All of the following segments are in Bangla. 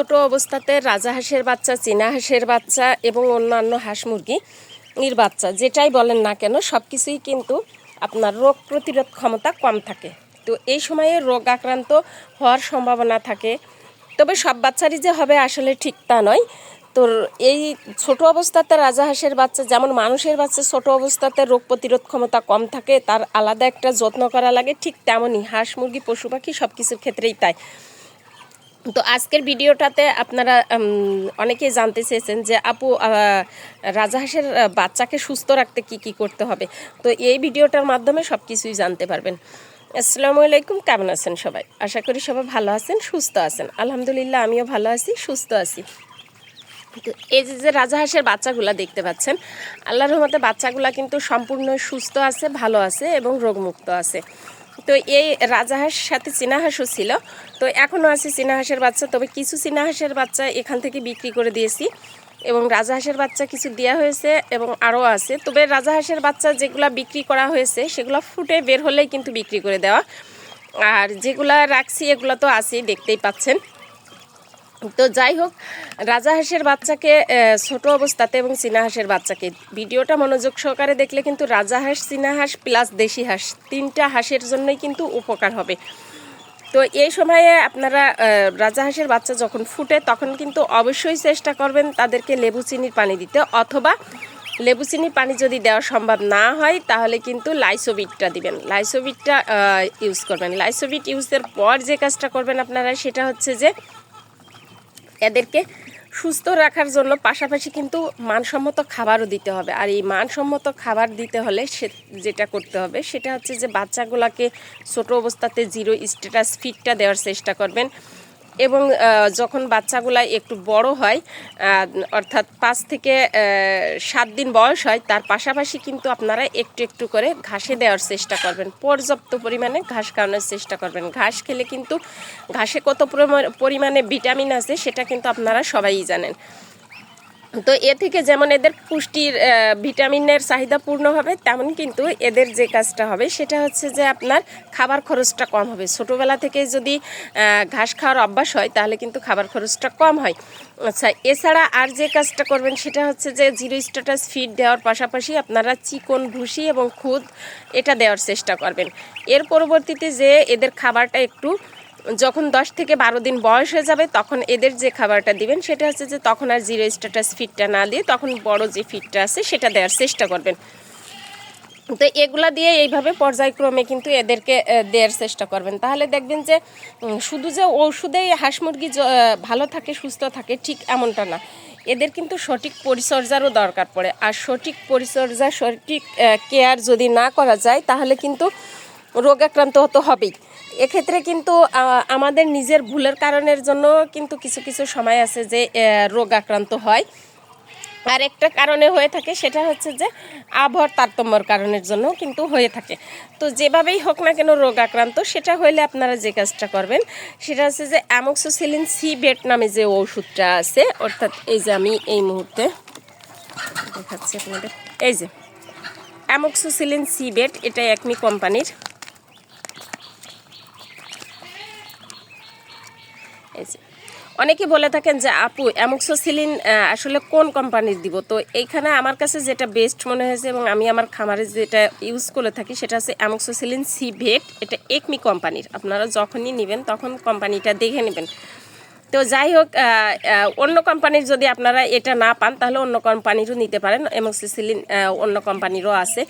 ছোট অবস্থাতে রাজা হাঁসের বাচ্চা, চীনা হাঁসের বাচ্চা এবং অন্যান্য হাঁস মুরগি এর বাচ্চা। যেটাই বলেন না কেন সব কিছুই কিন্তু আপনার রোগ প্রতিরোধ ক্ষমতা কম থাকে। তো এই সময়ে রোগ আক্রান্ত হওয়ার সম্ভাবনা থাকে। তবে সব বাচ্চারই যে হবে আসলে ঠিক তা নয়। তো এই ছোট অবস্থাতে রাজা হাঁসের বাচ্চা, যেমন মানুষের বাচ্চা ছোট অবস্থাতে রোগ প্রতিরোধ ক্ষমতা কম থাকে, তার আলাদা একটা যত্ন করা লাগে, ঠিক তেমনই হাঁস, মুরগি, পশু পাখি সব কিছুর ক্ষেত্রেই তাই। তো আজকের ভিডিওটাতে আপনারা অনেকেই জানতে চেয়েছেন যে আপু রাজাহাঁসের বাচ্চাকে সুস্থ রাখতে কি কি করতে হবে। তো এই ভিডিওটার মাধ্যমে সব কিছুই জানতে পারবেন। আসসালামু আলাইকুম, কেমন আছেন সবাই? আশা করি সবাই ভালো আছেন, সুস্থ আছেন। আলহামদুলিল্লাহ, আমিও ভালো আছি, সুস্থ আছি। তো এই যে যে রাজাহাঁসের বাচ্চাগুলা দেখতে পাচ্ছেন, আল্লাহর রহমতে বাচ্চাগুলা কিন্তু সম্পূর্ণ সুস্থ আছে, ভালো আছে এবং রোগমুক্ত আছে। তো এই রাজাহাঁস সাথে চীনাহাঁসও ছিল। তো এখনও আছে চীনাহাঁসের বাচ্চা। তবে কিছু চীনাহাঁসের বাচ্চা এখান থেকে বিক্রি করে দিয়েছি। এবং রাজাহাঁসের বাচ্চা কিছু দেওয়া হয়েছে এবং আরও আছে। তবে রাজাহাঁসের বাচ্চা যেগুলা বিক্রি করা হয়েছে, সেগুলো ফুটে বের হলেই কিন্তু বিক্রি করে দেওয়া। আর যেগুলা রাখছি, এগুলো তো আছেই, দেখতেই পাচ্ছেন। তো যাই হোক রাজা রাজাহাঁসের বাচ্চাকে ছোট অবস্থাতে এবং চীনা হাঁসের বাচ্চাকে। ভিডিওটা মনোযোগ সহকারে দেখলে কিন্তু রাজা রাজাহাঁস চীনা হাঁস প্লাস দেশি হাঁস তিনটা হাঁসের জন্যই কিন্তু উপকার হবে। তো এই সময়ে আপনারা আহ, রাজাহাঁসের বাচ্চা যখন ফুটে তখন কিন্তু অবশ্যই চেষ্টা করবেন তাদেরকে লেবু চিনির পানি দিতে। অথবা লেবু চিনির পানি যদি দেওয়া সম্ভব না হয় তাহলে কিন্তু লাইসোবিটটা দিবেন। লাইসোবিটটা ইউজ করবেন। লাইসোবিট ইউজের পর যে কাজটা করবেন আপনারা সেটা হচ্ছে যে এদেরকে সুস্থ রাখার জন্য পাশাপাশি কিন্তু মানসম্মত খাবারও দিতে হবে। আর এই মানসম্মত খাবার দিতে হলে সে যেটা করতে হবে সেটা হচ্ছে যে বাচ্চাগুলোকে ছোট অবস্থাতে জিরো স্ট্যাটাস ফিটটা দেওয়ার চেষ্টা করবেন। এবং যখন বাচ্চাগুলা একটু বড় হয় অর্থাৎ পাঁচ থেকে সাত দিন বয়স হয়, তার পাশাপাশি কিন্তু আপনারা একটু একটু করে ঘাসে দেওয়ার চেষ্টা করবেন। পর্যাপ্ত পরিমাণে ঘাস খাওয়ানোর চেষ্টা করবেন। ঘাস খেলে কিন্তু ঘাসে কত পরিমা- পরিমাণে ভিটামিন আছে, সেটা কিন্তু আপনারা সবাই জানেন। তো এ থেকে যেমন এদের পুষ্টির ভিটামিনের চাহিদা পূর্ণ হবে, তেমন কিন্তু এদের যে কাজটা হবে সেটা হচ্ছে যে আপনার খাবার খরচটা কম হবে। ছোটোবেলা থেকে যদি ঘাস খাওয়ার অভ্যাস হয় তাহলে কিন্তু খাবার খরচটা কম হয়। আচ্ছা এছাড়া আর যে কাজটা করবেন সেটা হচ্ছে যে জিরো স্ট্যাটাস ফিড দেওয়ার পাশাপাশি আপনারা চিকন ভুসি এবং খুদ এটা দেওয়ার চেষ্টা করবেন। এর পরবর্তীতে যে এদের খাবারটা একটু যখন দশ থেকে বারো দিন বয়স হয়ে যাবে, তখন এদের যে খাবারটা দিবেন, সেটা হচ্ছে যে তখন আর জিরো স্ট্যাটাস ফিটটা না দিয়ে তখন বড় যে ফিটটা আছে, সেটা দেওয়ার চেষ্টা করবেন। তো এগুলা দিয়ে এইভাবে পর্যায়ক্রমে কিন্তু এদেরকে দেওয়ার চেষ্টা করবেন। তাহলে দেখবেন যে শুধু যে ওষুধেই হাঁস মুরগি ভালো থাকে, সুস্থ থাকে, ঠিক এমনটা না। এদের কিন্তু সঠিক পরিচর্যারও দরকার পড়ে। আর সঠিক পরিচর্যা, সঠিক কেয়ার যদি না করা যায়, তাহলে কিন্তু রোগ আক্রান্ত হতে হবেই। এক্ষেত্রে কিন্তু আমাদের নিজের ভুলের কারণের জন্য কিন্তু কিছু কিছু সময় আছে যে রোগ আক্রান্ত হয়। আর একটা কারণে হয়ে থাকে, সেটা হচ্ছে যে, আবহাওয়ার তারতম্যর কারণের জন্য কিন্তু হয়ে থাকে। তো যেভাবেই হোক না কেন রোগ আক্রান্ত সেটা হলে আপনারা যে কাজটা করবেন, সেটা হচ্ছে যে, অ্যামোক্সোসিলিন সি বেট নামে যে ওষুধটা আছে, অর্থাৎ এই যে আমি এই মুহূর্তে দেখাচ্ছি আপনাদের। এই যে, অ্যামোক্সোসিলিন সি বেট এটা একমি কোম্পানির অনেকে বলে থাকেন যে, আপু, অ্যামোক্সোসিলিন আসলে কোন কোম্পানির দিব? তো এইখানে আমার কাছে যেটা বেস্ট মনে হয়েছে এবং আমি আমার খামারে যেটা ইউজ করে থাকি, সেটা হচ্ছে অ্যামোক্সোসিলিন সি ভেট এটা একমি কোম্পানির আপনারা যখনই নেবেন, তখন কোম্পানিটা দেখে নেবেন। তো যাই হোক অন্য কোম্পানির যদি আপনারা এটা না পান, তাহলে অন্য কোম্পানিরও নিতে পারেন। অ্যামোক্সিসিলিন অন্য কোম্পানিরও আছে।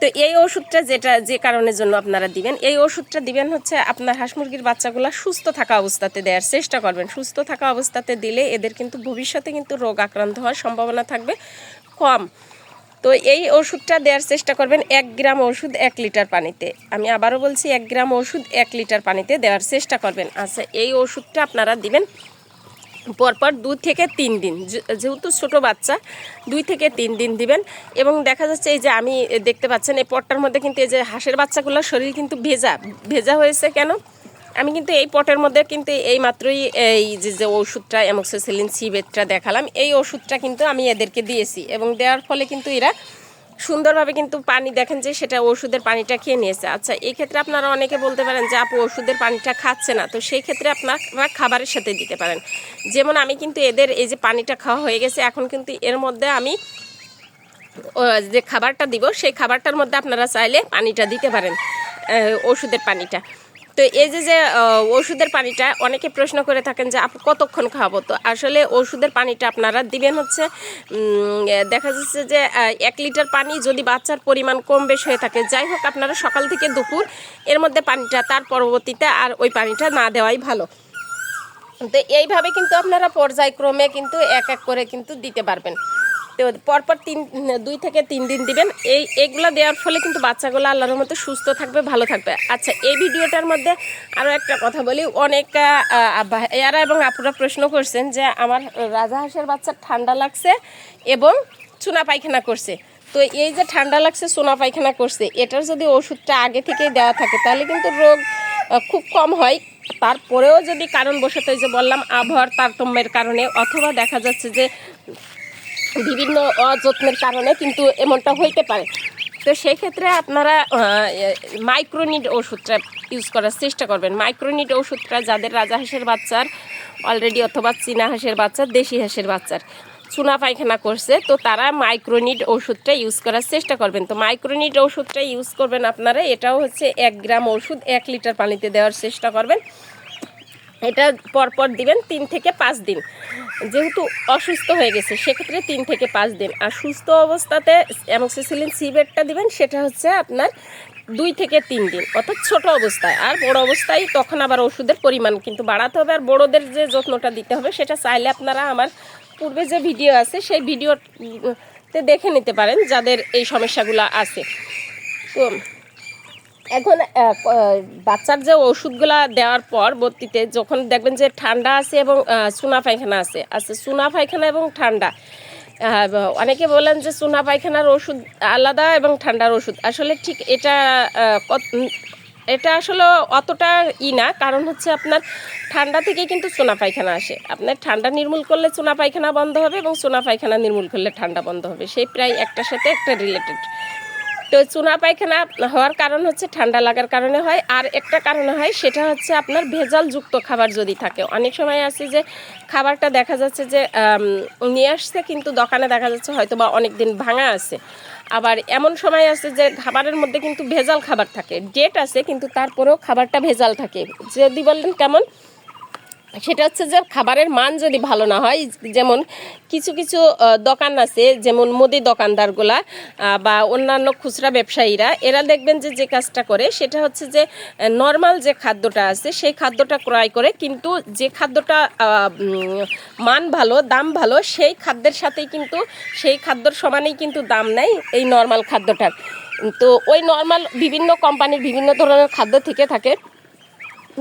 তো এই ওষুধটা যেটা, যে কারণের জন্য আপনারা দিবেন, এই ওষুধটা দিবেন হচ্ছে আপনার হাঁস মুরগির বাচ্চাগুলো সুস্থ থাকা অবস্থাতে দেওয়ার চেষ্টা করবেন। সুস্থ থাকা অবস্থাতে দিলে এদের কিন্তু ভবিষ্যতে কিন্তু রোগ আক্রান্ত হওয়ার সম্ভাবনা থাকবে কম। তো এই ওষুধটা দেওয়ার চেষ্টা করবেন এক গ্রাম ওষুধ এক লিটার পানিতে। আমি আবারও বলছি, এক গ্রাম ওষুধ এক লিটার পানিতে দেওয়ার চেষ্টা করবেন। আচ্ছা এই ওষুধটা আপনারা দিবেন পরপর দুই থেকে তিন দিন যেহেতু ছোট বাচ্চা, দুই থেকে তিন দিন দিবেন। এবং দেখা যাচ্ছে এই যে আমি দেখতে পাচ্ছেন, এই পটটার মধ্যে কিন্তু এই যে হাঁসের বাচ্চাগুলোর শরীর কিন্তু ভেজা ভেজা হয়েছে কেন? আমি কিন্তু এই পটের মধ্যে কিন্তু এই মাত্রই এই যে যে ওষুধটা অ্যামোক্সিসিলিন সিবেটটা দেখালাম। এই ওষুধটা কিন্তু আমি এদেরকে দিয়েছি এবং দেওয়ার ফলে কিন্তু এরা সুন্দরভাবে কিন্তু পানি দেখেন যে সেটা ওষুধের পানিটা খেয়ে নিয়েছে। আচ্ছা এই ক্ষেত্রে আপনারা অনেকে বলতে পারেন যে আপু ওষুধের পানিটা খাচ্ছে না। তো সেই ক্ষেত্রে আপনারা খাবারের সাথে দিতে পারেন। যেমন আমি কিন্তু এদের এই যে পানিটা খাওয়া হয়ে গেছে, এখন কিন্তু এর মধ্যে আমি যে খাবারটা দিব, সেই খাবারটার মধ্যে আপনারা চাইলে পানিটা দিতে পারেন ওষুধের পানিটা। তো এই যে যে ওষুধের পানিটা, অনেকে প্রশ্ন করে থাকেন যে, আপু, কতক্ষণ খাব? তো আসলে ওষুধের পানিটা আপনারা দিবেন হচ্ছে দেখা যাচ্ছে যে এক লিটার পানি যদি বাচ্চার পরিমাণ কম বেশ হয়ে থাকে, যাই হোক আপনারা সকাল থেকে দুপুর এর মধ্যে পানিটা তার পরবর্তীতে আর ওই পানিটা না দেওয়াই ভালো। তো এইভাবে কিন্তু আপনারা পর্যায়ক্রমে কিন্তু এক এক করে কিন্তু দিতে পারবেন। তো পরপর তিন, দুই থেকে তিন দিন দিবেন। এই, এগুলো দেওয়ার ফলে কিন্তু বাচ্চাগুলো আল্লাহর মতো সুস্থ থাকবে, ভালো থাকবে। আচ্ছা এই ভিডিওটার মধ্যে আরও একটা কথা বলি। অনেক এরা এবং আপুরা প্রশ্ন করছেন যে, আমার রাজা হাঁসের বাচ্চার ঠান্ডা লাগছে এবং চুনা পায়খানা করছে। তো এই যে ঠান্ডা লাগছে সোনা পায়খানা করছে, এটার যদি ওষুধটা আগে থেকেই দেওয়া থাকে, তাহলে কিন্তু রোগ খুব কম হয়। তারপরেও যদি কারণ বসত ওই যে বললাম, আবহাওয়ার তারতম্যের কারণে, অথবা দেখা যাচ্ছে যে বিভিন্ন অযত্নের কারণে কিন্তু এমনটা হইতে পারে। তো সেই ক্ষেত্রে আপনারা মাইক্রোনিড ওষুধটা ইউজ করার চেষ্টা করবেন। মাইক্রোনিড ওষুধটা যাদের রাজা হাঁসের বাচ্চার অলরেডি অথবা চীনা হাঁসের বাচ্চার, দেশি হাঁসের বাচ্চার, চুনা পায়খানা করছে, তো তারা মাইক্রোনিড ওষুধটা ইউজ করার চেষ্টা করবেন। তো মাইক্রোনিড ওষুধটা ইউজ করবেন আপনারা, এটাও হচ্ছে এক গ্রাম ওষুধ এক লিটার পানিতে দেওয়ার চেষ্টা করবেন। এটা পরপর দিবেন তিন থেকে পাঁচ দিন। যেহেতু অসুস্থ হয়ে গেছে, সেক্ষেত্রে তিন থেকে পাঁচ দিন। আর সুস্থ অবস্থাতে অ্যামক্সিসিলিন সিবেটটা দিবেন, সেটা হচ্ছে আপনার দুই থেকে তিন দিন। অর্থাৎ ছোট অবস্থায়। আর বড় অবস্থায় তখন আবার ওষুধের পরিমাণ কিন্তু বাড়াতে হবে। আর বড়োদের যে যত্নটা দিতে হবে, সেটা চাইলে আপনারা আমার পূর্বে যে ভিডিও আছে, সেই ভিডিওতে দেখে নিতে পারেন যাদের এই সমস্যাগুলো আছে। তো এখন বাচ্চার যে ওষুধগুলা দেওয়ার পরবর্তীতে যখন দেখবেন যে ঠান্ডা আছে এবং চুনা পায়খানা আছে আছে চুনা পায়খানা এবং ঠান্ডা। অনেকে বলেন যে চুনা পায়খানার ওষুধ আলাদা এবং ঠান্ডার ওষুধ। আসলে ঠিক এটা এটা আসলে অতটা ই না, কারণ হচ্ছে আপনার ঠান্ডা থেকে কিন্তু চুনা পায়খানা আসে। আপনার ঠান্ডা নির্মূল করলে চুনা পায়খানা বন্ধ হবে এবং চুনা পায়খানা নির্মূল করলে ঠান্ডা বন্ধ হবে। সেই প্রায় একটার সাথে একটা রিলেটেড তো চুনা পায়খানা হওয়ার কারণ হচ্ছে ঠান্ডা লাগার কারণে হয়। আর একটা কারণে হয়, সেটা হচ্ছে আপনার ভেজালযুক্ত খাবার যদি থাকে। অনেক সময় আছে যে খাবারটা দেখা যাচ্ছে যে নিয়ে আসছে কিন্তু দোকানে দেখা যাচ্ছে হয়তো বা অনেক দিন ভাঙা আছে। আবার এমন সময় আছে যে খাবারের মধ্যে কিন্তু ভেজাল খাবার থাকে। ডেট আছে, কিন্তু তারপরেও খাবারটা ভেজাল থাকে। যদি বললেন কেমন? সেটা হচ্ছে যে খাবারের মান যদি ভালো না হয়, যেমন কিছু কিছু দোকান আছে, যেমন মুদি দোকানদারগুলা বা অন্যান্য খুচরা ব্যবসায়ীরা, এরা দেখবেন যে যে কাজটা করে, সেটা হচ্ছে যে নর্মাল যে খাদ্যটা আছে, সেই খাদ্যটা ক্রয় করে, কিন্তু যে খাদ্যটা মান ভালো, দাম ভালো, সেই খাদ্যের সাথেই কিন্তু, সেই খাদ্যর সমানেই কিন্তু দাম নেয় এই নর্মাল খাদ্যটার। তো ওই নর্মাল বিভিন্ন কোম্পানির বিভিন্ন ধরনের খাদ্য থেকে থাকে।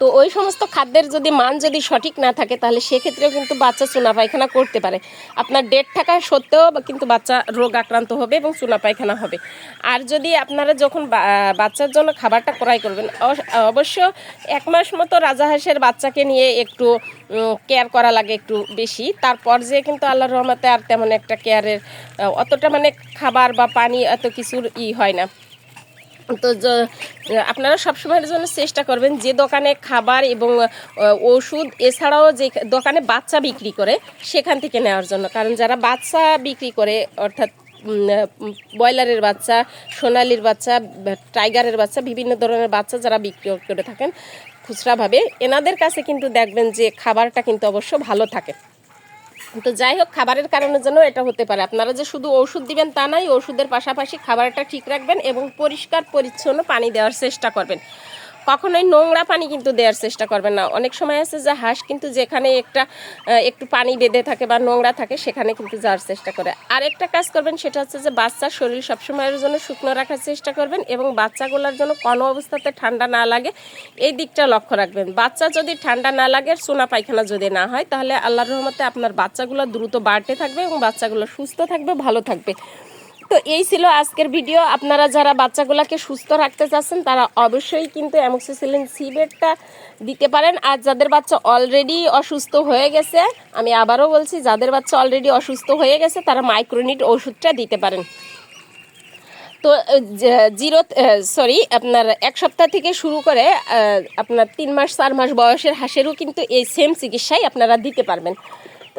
তো ওই সমস্ত খাদ্যের যদি মান যদি সঠিক না থাকে, তাহলে সেক্ষেত্রেও কিন্তু বাচ্চা চুনা পায়খানা করতে পারে। আপনার ডেট থাকা সত্ত্বেও কিন্তু বাচ্চা রোগ আক্রান্ত হবে এবং চুনা পায়খানা হবে। আর যদি আপনারা যখন বাচ্চার জন্য খাবারটা ক্রয় করবেন অবশ্য এক মাস মতো রাজাহাঁসের বাচ্চাকে নিয়ে একটু কেয়ার করা লাগে একটু বেশি। তারপর যে কিন্তু আল্লাহর রহমতে আর তেমন একটা কেয়ারের অতটা মানে খাবার বা পানি এত কিছুর ই হয় না। তো আপনারা সবসময়ের জন্য চেষ্টা করবেন যে দোকানে খাবার এবং ওষুধ, এছাড়াও যে দোকানে বাচ্চা বিক্রি করে সেখান থেকে নেওয়ার জন্য। কারণ যারা বাচ্চা বিক্রি করে, অর্থাৎ ব্রয়লারের বাচ্চা, সোনালির বাচ্চা টাইগারের বাচ্চা, বিভিন্ন ধরনের বাচ্চা যারা বিক্রি করে থাকেন খুচরাভাবে এনাদের কাছে কিন্তু দেখবেন যে খাবারটা কিন্তু অবশ্য ভালো থাকে। তো যাই হোক, খাবারের কারণে যেন এটা হতে পারে। আপনারা যে শুধু ওষুধ দিবেন তা নয়, ওষুধের পাশাপাশি খাবারটা ঠিক রাখবেন এবং পরিষ্কার, পরিচ্ছন্ন পানি দেওয়ার চেষ্টা করবেন। কখনোই নোংরা পানি কিন্তু দেওয়ার চেষ্টা করবেন না। অনেক সময় আছে যে হাঁস কিন্তু যেখানে একটা একটু পানি বেঁধে থাকে বা নোংরা থাকে, সেখানে কিন্তু যাওয়ার চেষ্টা করে। আরেকটা কাজ করবেন, সেটা হচ্ছে যে বাচ্চার শরীর সবসময়ের জন্য শুকনো রাখার চেষ্টা করবেন এবং বাচ্চাগুলোর জন্য কোনো অবস্থাতে ঠান্ডা না লাগে। এই দিকটা লক্ষ্য রাখবেন। বাচ্চা যদি ঠান্ডা না লাগে সোনা পায়খানা যদি না হয়, তাহলে আল্লাহর রহমতে আপনার বাচ্চাগুলো দ্রুত বাড়তে থাকবে এবং বাচ্চাগুলো সুস্থ থাকবে, ভালো থাকবে। তো এই ছিল আজকের ভিডিও। আপনারা যারা বাচ্চাগুলোকে সুস্থ রাখতে চাচ্ছেন, তারা অবশ্যই কিন্তু অ্যামোক্সিসিলিন সিবেটটা দিতে পারেন। আর যাদের বাচ্চা অলরেডি অসুস্থ হয়ে গেছে, আমি আবারও বলছি, যাদের বাচ্চা অলরেডি অসুস্থ হয়ে গেছে, তারা মাইক্রোনিট ওষুধটা দিতে পারেন। তো জিরো সরি আপনার এক সপ্তাহ থেকে শুরু করে আপনার তিন মাস, চার মাস বয়সের হাঁসেরও কিন্তু এই সেম চিকিৎসাই আপনারা দিতে পারবেন।